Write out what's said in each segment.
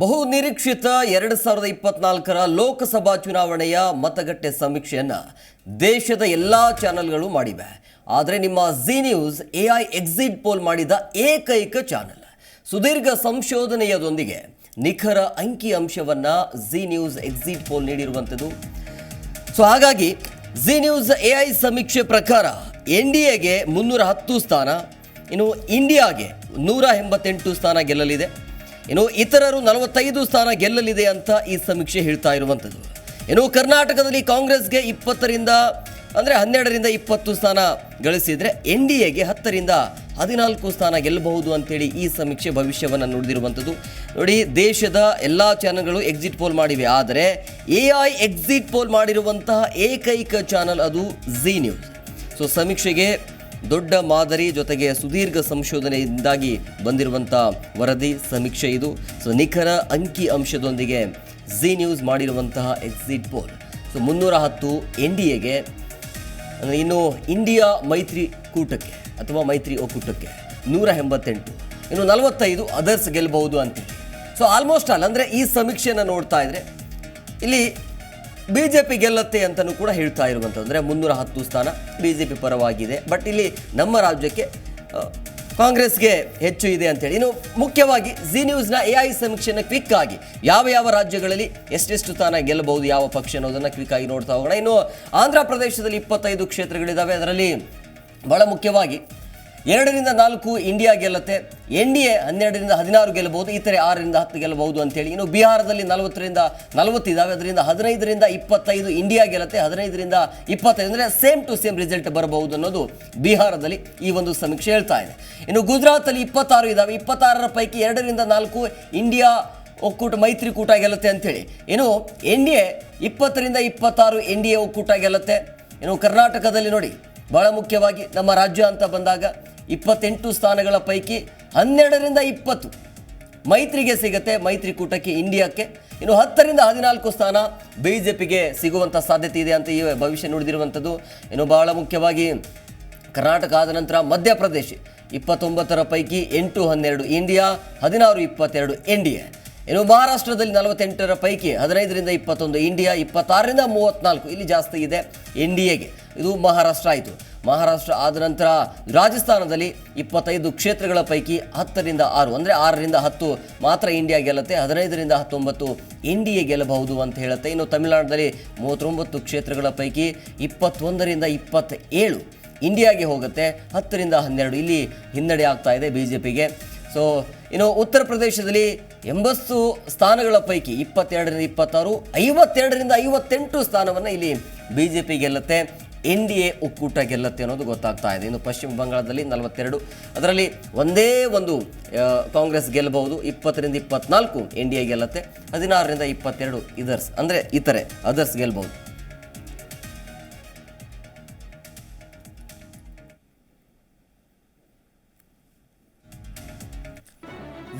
ಬಹು ನಿರೀಕ್ಷಿತ ಎರಡು ಸಾವಿರದ ಇಪ್ಪತ್ನಾಲ್ಕರ ಲೋಕಸಭಾ ಚುನಾವಣೆಯ ಮತಗಟ್ಟೆ ಸಮೀಕ್ಷೆಯನ್ನು ದೇಶದ ಎಲ್ಲ ಚಾನೆಲ್ಗಳು ಮಾಡಿವೆ. ಆದರೆ ನಿಮ್ಮ Zee news A I exit poll ಮಾಡಿದ ಏಕೈಕ ಚಾನೆಲ್. ಸುದೀರ್ಘ ಸಂಶೋಧನೆಯದೊಂದಿಗೆ ನಿಖರ ಅಂಕಿ ಅಂಶವನ್ನ ಜಿ ನ್ಯೂಸ್ ಎಕ್ಸಿಟ್ ಪೋಲ್ ನೀಡಿರುವಂಥದ್ದು. ಸೊ ಹಾಗಾಗಿ ಜಿ ನ್ಯೂಸ್ ಎ ಐ ಸಮೀಕ್ಷೆ ಪ್ರಕಾರ ಎನ್ ಡಿ ಎಗೆ ಮುನ್ನೂರ ಹತ್ತು ಸ್ಥಾನ, ಇನ್ನು ಇಂಡಿಯಾಗೆ ನೂರ ಎಂಬತ್ತೆಂಟು ಸ್ಥಾನ ಗೆಲ್ಲಲಿದೆ. ಇನ್ನು ಇತರರು ನಲವತ್ತೈದು ಸ್ಥಾನ ಗೆಲ್ಲಲಿದೆ ಅಂತ ಈ ಸಮೀಕ್ಷೆ ಹೇಳ್ತಾ ಇರುವಂಥದ್ದು. ಇನ್ನು ಕರ್ನಾಟಕದಲ್ಲಿ ಕಾಂಗ್ರೆಸ್ಗೆ ಇಪ್ಪತ್ತರಿಂದ, ಅಂದರೆ ಹನ್ನೆರಡರಿಂದ ಇಪ್ಪತ್ತು ಸ್ಥಾನ ಗಳಿಸಿದರೆ ಎನ್ ಡಿ ಎಗೆ ಹತ್ತರಿಂದ ಹದಿನಾಲ್ಕು ಸ್ಥಾನ ಗೆಲ್ಲಬಹುದು ಅಂತೇಳಿ ಈ ಸಮೀಕ್ಷೆ ಭವಿಷ್ಯವನ್ನು ನುಡಿದಿರುವಂಥದ್ದು. ನೋಡಿ, ದೇಶದ ಎಲ್ಲ ಚಾನಲ್ಗಳು ಎಕ್ಸಿಟ್ ಪೋಲ್ ಮಾಡಿವೆ. ಆದರೆ ಎ ಐ ಎಕ್ಸಿಟ್ ಪೋಲ್ ಮಾಡಿರುವಂತಹ ಏಕೈಕ ಚಾನಲ್ ಅದು ಜಿ ನ್ಯೂಸ್. ಸೊ, ಸಮೀಕ್ಷೆಗೆ ದೊಡ್ಡ ಮಾದರಿ ಜೊತೆಗೆ ಸುದೀರ್ಘ ಸಂಶೋಧನೆಯಿಂದಾಗಿ ಬಂದಿರುವಂಥ ವರದಿ ಸಮೀಕ್ಷೆ ಇದು. ಸೊ ನಿಖರ ಅಂಕಿ ಅಂಶದೊಂದಿಗೆ ಜಿ ನ್ಯೂಸ್ ಮಾಡಿರುವಂತಹ ಎಕ್ಸಿಟ್ ಪೋಲ್ ಸೊ ಮುನ್ನೂರ ಹತ್ತು ಎನ್ ಡಿ ಎಗೆ ಇನ್ನು ಇಂಡಿಯಾ ಮೈತ್ರಿ ಕೂಟಕ್ಕೆ ಅಥವಾ ಮೈತ್ರಿ ಒಕ್ಕೂಟಕ್ಕೆ ನೂರ ಎಂಬತ್ತೆಂಟು, ಇನ್ನು ನಲವತ್ತೈದು ಅದರ್ಸ್ ಗೆಲ್ಲಬಹುದು ಅಂತ ಸೊ ಆಲ್ಮೋಸ್ಟ್ ಆಲ್ ಅಂದರೆ ಈ ಸಮೀಕ್ಷೆಯನ್ನು ನೋಡ್ತಾ ಇದ್ರೆ, ಇಲ್ಲಿ ಬಿ ಜೆ ಪಿ ಗೆಲ್ಲತ್ತೆ ಅಂತಲೂ ಕೂಡ ಹೇಳ್ತಾ ಇರುವಂಥದ್ದು. ಅಂದರೆ ಮುನ್ನೂರ ಹತ್ತು ಸ್ಥಾನ ಬಿ ಜೆ ಪಿ ಪರವಾಗಿದೆ. ಬಟ್ ಇಲ್ಲಿ ನಮ್ಮ ರಾಜ್ಯಕ್ಕೆ ಕಾಂಗ್ರೆಸ್ಗೆ ಹೆಚ್ಚು ಇದೆ ಅಂತೇಳಿ. ಇನ್ನು ಮುಖ್ಯವಾಗಿ ಜಿ ನ್ಯೂಸ್ನ ಎ ಐ ಸಮೀಕ್ಷೆಯನ್ನು ಕ್ವಿಕ್ ಆಗಿ ಯಾವ ಯಾವ ರಾಜ್ಯಗಳಲ್ಲಿ ಎಷ್ಟೆಷ್ಟು ಸ್ಥಾನ ಗೆಲ್ಲಬಹುದು, ಯಾವ ಪಕ್ಷ ಅನ್ನೋದನ್ನು ಕ್ವಿಕ್ ಆಗಿ ನೋಡ್ತಾ ಹೋಗೋಣ. ಇನ್ನು ಆಂಧ್ರ ಪ್ರದೇಶದಲ್ಲಿ ಇಪ್ಪತ್ತೈದು ಕ್ಷೇತ್ರಗಳಿದ್ದಾವೆ ಅದರಲ್ಲಿ ಬಹಳ ಮುಖ್ಯವಾಗಿ ಎರಡರಿಂದ ನಾಲ್ಕು ಇಂಡಿಯಾ ಗೆಲ್ಲುತ್ತೆ. ಎನ್ ಡಿ ಎ ಹನ್ನೆರಡರಿಂದ ಹದಿನಾರು ಗೆಲ್ಲಬಹುದು, ಇತರೆ ಆರರಿಂದ ಹತ್ತು ಗೆಲ್ಲಬಹುದು ಅಂತೇಳಿ. ಇನ್ನು ಬಿಹಾರದಲ್ಲಿ ನಲವತ್ತರಿಂದ ನಲವತ್ತಿದ್ದಾವೆ ಅದರಿಂದ ಹದಿನೈದರಿಂದ ಇಪ್ಪತ್ತೈದು ಇಂಡಿಯಾ ಗೆಲ್ಲುತ್ತೆ. ಹದಿನೈದರಿಂದ ಇಪ್ಪತ್ತೈದು ಅಂದರೆ ಸೇಮ್ ಟು ಸೇಮ್ ರಿಸಲ್ಟ್ ಬರಬಹುದು ಅನ್ನೋದು ಬಿಹಾರದಲ್ಲಿ ಈ ಒಂದು ಸಮೀಕ್ಷೆ ಹೇಳ್ತಾ ಇದೆ. ಇನ್ನು ಗುಜರಾತಲ್ಲಿ ಇಪ್ಪತ್ತಾರು ಇದ್ದಾವೆ ಇಪ್ಪತ್ತಾರರ ಪೈಕಿ ಎರಡರಿಂದ ನಾಲ್ಕು ಇಂಡಿಯಾ ಒಕ್ಕೂಟ ಮೈತ್ರಿಕೂಟ ಗೆಲ್ಲುತ್ತೆ ಅಂತೇಳಿ. ಇನ್ನು ಎನ್ ಡಿ ಎ ಇಪ್ಪತ್ತರಿಂದ ಇಪ್ಪತ್ತಾರು ಎನ್ ಡಿ ಎ ಒಕ್ಕೂಟ ಗೆಲ್ಲುತ್ತೆ. ಇನ್ನು ಕರ್ನಾಟಕದಲ್ಲಿ ನೋಡಿ, ಬಹಳ ಮುಖ್ಯವಾಗಿ ನಮ್ಮ ರಾಜ್ಯ ಅಂತ ಬಂದಾಗ ಇಪ್ಪತ್ತೆಂಟು ಸ್ಥಾನಗಳ ಪೈಕಿ ಹನ್ನೆರಡರಿಂದ ಇಪ್ಪತ್ತು ಮೈತ್ರಿಗೆ ಸಿಗುತ್ತೆ ಮೈತ್ರಿಕೂಟಕ್ಕೆ ಇಂಡಿಯಾಕ್ಕೆ. ಇನ್ನು ಹತ್ತರಿಂದ ಹದಿನಾಲ್ಕು ಸ್ಥಾನ ಬಿ ಜೆ ಪಿಗೆ ಸಿಗುವಂಥ ಸಾಧ್ಯತೆ ಇದೆ ಅಂತ ಈ ಭವಿಷ್ಯ ನುಡಿದಿರುವಂಥದ್ದು. ಇನ್ನು ಬಹಳ ಮುಖ್ಯವಾಗಿ ಕರ್ನಾಟಕ ಆದ ನಂತರ ಮಧ್ಯಪ್ರದೇಶ ಇಪ್ಪತ್ತೊಂಬತ್ತರ ಪೈಕಿ ಎಂಟು ಹನ್ನೆರಡು, ಇಂಡಿಯಾ ಹದಿನಾರು ಇಪ್ಪತ್ತೆರಡು, ಎನ್ ಡಿ ಎ. ಇನ್ನು ಮಹಾರಾಷ್ಟ್ರದಲ್ಲಿ ನಲವತ್ತೆಂಟರ ಪೈಕಿ ಹದಿನೈದರಿಂದ ಇಪ್ಪತ್ತೊಂದು, ಇಂಡಿಯಾ ಇಪ್ಪತ್ತಾರರಿಂದ ಮೂವತ್ತ್ನಾಲ್ಕು. ಇಲ್ಲಿ ಜಾಸ್ತಿ ಇದೆ ಎನ್ ಡಿ ಎಗೆ. ಇದು ಮಹಾರಾಷ್ಟ್ರ ಆಯಿತು. ಮಹಾರಾಷ್ಟ್ರ ಆದ ನಂತರ ರಾಜಸ್ಥಾನದಲ್ಲಿ ಇಪ್ಪತ್ತೈದು ಕ್ಷೇತ್ರಗಳ ಪೈಕಿ ಹತ್ತರಿಂದ ಆರು, ಅಂದರೆ ಆರರಿಂದ ಹತ್ತು ಮಾತ್ರ ಇಂಡಿಯಾ ಗೆಲ್ಲುತ್ತೆ. ಹದಿನೈದರಿಂದ ಹತ್ತೊಂಬತ್ತು ಎನ್ ಡಿ ಎ ಗೆಲ್ಲಬಹುದು ಅಂತ ಹೇಳುತ್ತೆ. ಇನ್ನು ತಮಿಳುನಾಡಿನಲ್ಲಿ ಮೂವತ್ತೊಂಬತ್ತು ಕ್ಷೇತ್ರಗಳ ಪೈಕಿ ಇಪ್ಪತ್ತೊಂದರಿಂದ ಇಪ್ಪತ್ತೇಳು ಇಂಡಿಯಾಗೆ ಹೋಗುತ್ತೆ. ಹತ್ತರಿಂದ ಹನ್ನೆರಡು ಇಲ್ಲಿ ಹಿನ್ನಡೆ ಆಗ್ತಾ ಇದೆ ಬಿ ಜೆ ಪಿಗೆ ಸೊ ಇನ್ನು ಉತ್ತರ ಪ್ರದೇಶದಲ್ಲಿ ಎಂಬತ್ತು ಸ್ಥಾನಗಳ ಪೈಕಿ ಇಪ್ಪತ್ತೆರಡರಿಂದ ಇಪ್ಪತ್ತಾರು, ಐವತ್ತೆರಡರಿಂದ ಐವತ್ತೆಂಟು ಸ್ಥಾನವನ್ನು ಇಲ್ಲಿ ಬಿ ಜೆ ಪಿ ಗೆಲ್ಲುತ್ತೆ. ಎನ್ ಡಿ ಎ ಒಕ್ಕೂಟ ಗೆಲ್ಲತ್ತೆ ಅನ್ನೋದು ಗೊತ್ತಾಗ್ತಾ ಇದೆ. ಇನ್ನು ಪಶ್ಚಿಮ ಬಂಗಾಳದಲ್ಲಿ ನಲವತ್ತೆರಡು. ಅದರಲ್ಲಿ ಒಂದೇ ಒಂದು ಕಾಂಗ್ರೆಸ್ ಗೆಲ್ಲಬಹುದು ಇಪ್ಪತ್ತರಿಂದ ಇಪ್ಪತ್ನಾಲ್ಕು ಎನ್ ಡಿ ಎ ಗೆಲ್ಲತ್ತೆ. ಹದಿನಾರರಿಂದ ಇಪ್ಪತ್ತೆರಡು ಇದರ್ಸ್, ಅಂದರೆ ಇತರೆ ಅದರ್ಸ್ ಗೆಲ್ಲಬಹುದು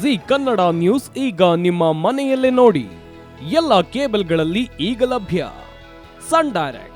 ಜಿ ಕನ್ನಡ ನ್ಯೂಸ್ ಈಗ ನಿಮ್ಮ ಮನೆಯಲ್ಲೇ ನೋಡಿ. ಎಲ್ಲ ಕೇಬಲ್ಗಳಲ್ಲಿ ಈಗ ಲಭ್ಯ. Sun Direct.